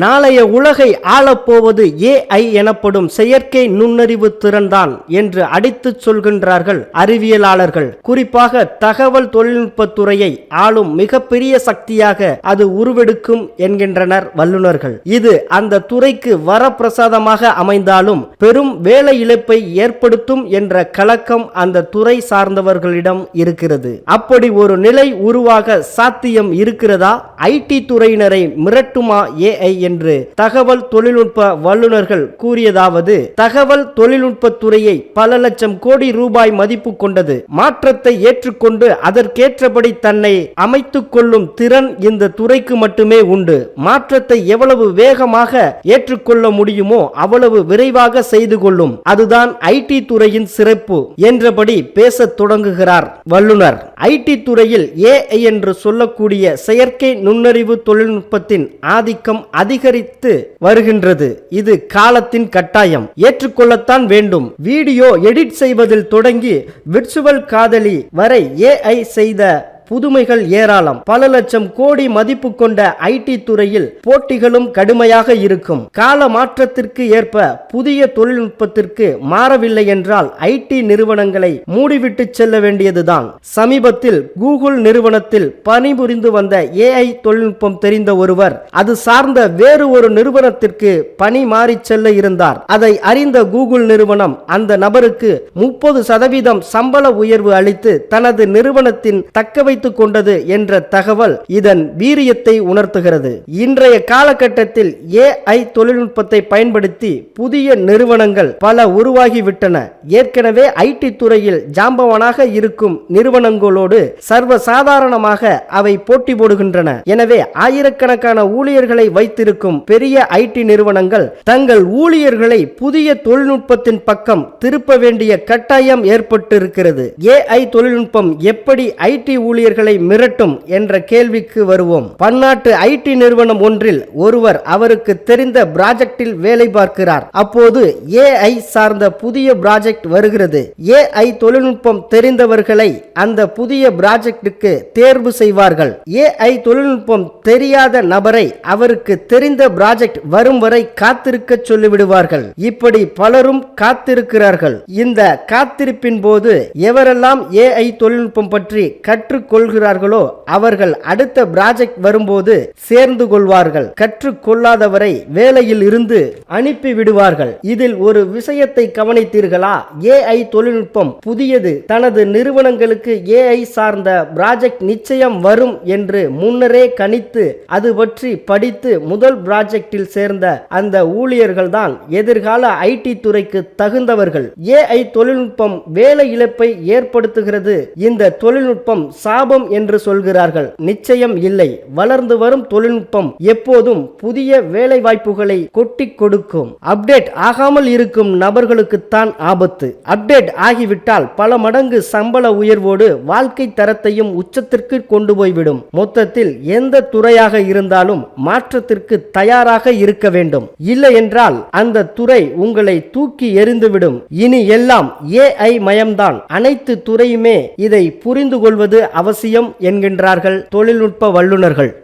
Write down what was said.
நாளைய உலகை ஆளப்போவது ஏஐ எனப்படும் செயற்கை நுண்ணறிவு திறன்தான் என்று அடித்து சொல்கின்றார்கள் அறிவியலாளர்கள். குறிப்பாக தகவல் தொழில்நுட்பத்துறையை ஆளும் மிகப்பெரிய சக்தியாக அது உருவெடுக்கும் என்கின்றனர் வல்லுநர்கள். இது அந்த துறைக்கு வரப்பிரசாதமாக அமைந்தாலும் பெரும் வேலை இழப்பை ஏற்படுத்தும் என்ற கலக்கம் அந்த துறை சார்ந்தவர்களிடம் இருக்கிறது. அப்படி ஒரு நிலை உருவாக சாத்தியம் இருக்கிறதா? ஐடி துறையினரை மிரட்டுமா ஏஐ என்று தகவல் தொழில்நுட்ப வல்லுநர்கள் கூறியதாவது தகவல் தொழில்நுட்பத் துறையை பல லட்சம் கோடி ரூபாய் மதிப்பு கொண்டது. மாற்றத்தை ஏற்றுக்கொண்டு அதற்கேற்றபடி தன்னை அமைத்துக் கொள்ளும் திறன் இந்த துறைக்கு மட்டுமே உண்டு. மாற்றத்தை எவ்வளவு வேகமாக ஏற்றுக்கொள்ள முடியுமோ அவ்வளவு விரைவாக செய்து கொள்ளும். அதுதான் ஐடி துறையின் சிறப்பு என்றபடி பேசத் தொடங்குகிறார் வல்லுனர் ஐடி துறையில் ஏஐ என்று சொல்லக்கூடிய செயற்கை நுண்ணறிவு தொழில்நுட்பத்தின் ஆதிக்கம் அதிகரித்து வருகின்றது. இது காலத்தின் கட்டாயம். ஏற்றுக்கொள்ளத்தான் வேண்டும். வீடியோ எடிட் செய்வதில் தொடங்கி விர்ச்சுவல் காதலி வரை ஏஐ செய்த புதுமைகள் ஏராளம். பல லட்சம் கோடி மதிப்பு கொண்ட ஐடி துறையில் போட்டிகளும் கடுமையாக இருக்கும். கால மாற்றத்திற்கு ஏற்ப புதிய தொழில்நுட்பத்திற்கு மாறவில்லை என்றால் ஐடி நிறுவனங்களை மூடிவிட்டு செல்ல வேண்டியதுதான். சமீபத்தில் கூகுள் நிறுவனத்தில் பணிபுரிந்து வந்த ஏஐ தொழில்நுட்பம் தெரிந்த ஒருவர் அது சார்ந்த வேறு ஒரு நிறுவனத்திற்கு பணி மாறி செல்ல இருந்தார். அதை அறிந்த கூகுள் நிறுவனம் அந்த நபருக்கு முப்பது சதவீதம் சம்பள உயர்வு அளித்து தனது நிறுவனத்தின் தக்கவை வைத்துக் கொண்டது என்ற தகவல் இதன் வீரியத்தை உணர்த்துகிறது. இன்றைய காலகட்டத்தில் ஏஐ தொழில்நுட்பத்தை பயன்படுத்தி புதிய நிறுவனங்கள் பல உருவாகிவிட்டன. ஏற்கனவே ஐடி துறையில் ஜாம்பவனாக இருக்கும் நிறுவனங்களோடு சர்வசாதாரணமாக அவை போட்டி போடுகின்றன. எனவே ஆயிரக்கணக்கான ஊழியர்களை வைத்திருக்கும் பெரிய ஐடி நிறுவனங்கள் தங்கள் ஊழியர்களை புதிய தொழில்நுட்பத்தின் பக்கம் திருப்ப வேண்டிய கட்டாயம் ஏற்பட்டிருக்கிறது. ஏஐ தொழில்நுட்பம் எப்படி ஐடி ஊழியர்களை மிரட்டும் என்ற கேள்விக்கு வருவோம். பன்னாட்டு ஐடி நிறுவனம் ஒன்றில் ஒருவர் அவருக்கு தெரிந்த ப்ராஜெக்டில் வேலை பார்க்கிறார். அப்போது ஏஐ சார்ந்த புதிய ப்ராஜெக்ட் வருகிறது. ஏஐ தொழில்நுட்பம் தெரிந்தவர்களை அந்த புதிய ப்ராஜெக்டுக்கு தேர்வு செய்வார்கள். ஏஐ தொழில்நுட்பம் தெரியாத நபரை அவருக்கு தெரிந்த ப்ராஜெக்ட் வரும் வரை காத்திருக்க சொல்லிவிடுவார்கள். இப்படி பலரும் காத்திருக்கிறார்கள். இந்த காத்திருப்பின் போது எவரெல்லாம் ஏஐ தொழில்நுட்பம் பற்றி கற்றுக் கொள்கிறார்களோ அவர்கள் அடுத்த ப்ராஜெக்ட் வரும்போது சேர்ந்து கொள்வார்கள். கற்றுக்கொள்ளாதவரை வேலையில் இருந்து அனுப்பி விடுவார்கள். இதில் ஒரு விஷயத்தை கவனித்தீர்களா? ஏஐ தொழில்நுட்பம் புதியது. தனது நிறுவனங்களுக்கு ஏஐ சார்ந்த ப்ராஜெக்ட் நிச்சயம் வரும் என்று முன்னரே கணித்து அது பற்றி படித்து முதல் ப்ராஜெக்டில் சேர்ந்த அந்த ஊழியர்கள் தான் எதிர்கால ஐடி துறைக்கு தகுந்தவர்கள். ஏஐ தொழில்நுட்பம் வேலை இழப்பை ஏற்படுத்துகிறது. இந்த தொழில்நுட்பம் லாபம் என்று சொல்கிறார்கள். நிச்சயம் இல்லை. வளர்ந்து வரும் தொழில்நுட்பம் எப்போதும் புதிய வேலை வாய்ப்புகளை கொட்டி கொடுக்கும். அப்டேட் ஆகாமல் இருக்கும் நபர்களுக்குத்தான் ஆபத்து. அப்டேட் ஆகிவிட்டால் பல மடங்கு சம்பள உயர்வோடு வாழ்க்கை தரத்தையும் உச்சத்திற்கு கொண்டு போய்விடும். மொத்தத்தில் எந்த துறையாக இருந்தாலும் மாற்றத்திற்கு தயாராக இருக்க வேண்டும். இல்லை என்றால் அந்த துறை உங்களை தூக்கி எறிந்துவிடும். இனி எல்லாம் ஏஐ மயம்தான். அனைத்து துறையுமே இதை புரிந்து கொள்வது அவசியம் என்கின்றார்கள் தொழில்நுட்ப வல்லுநர்கள்.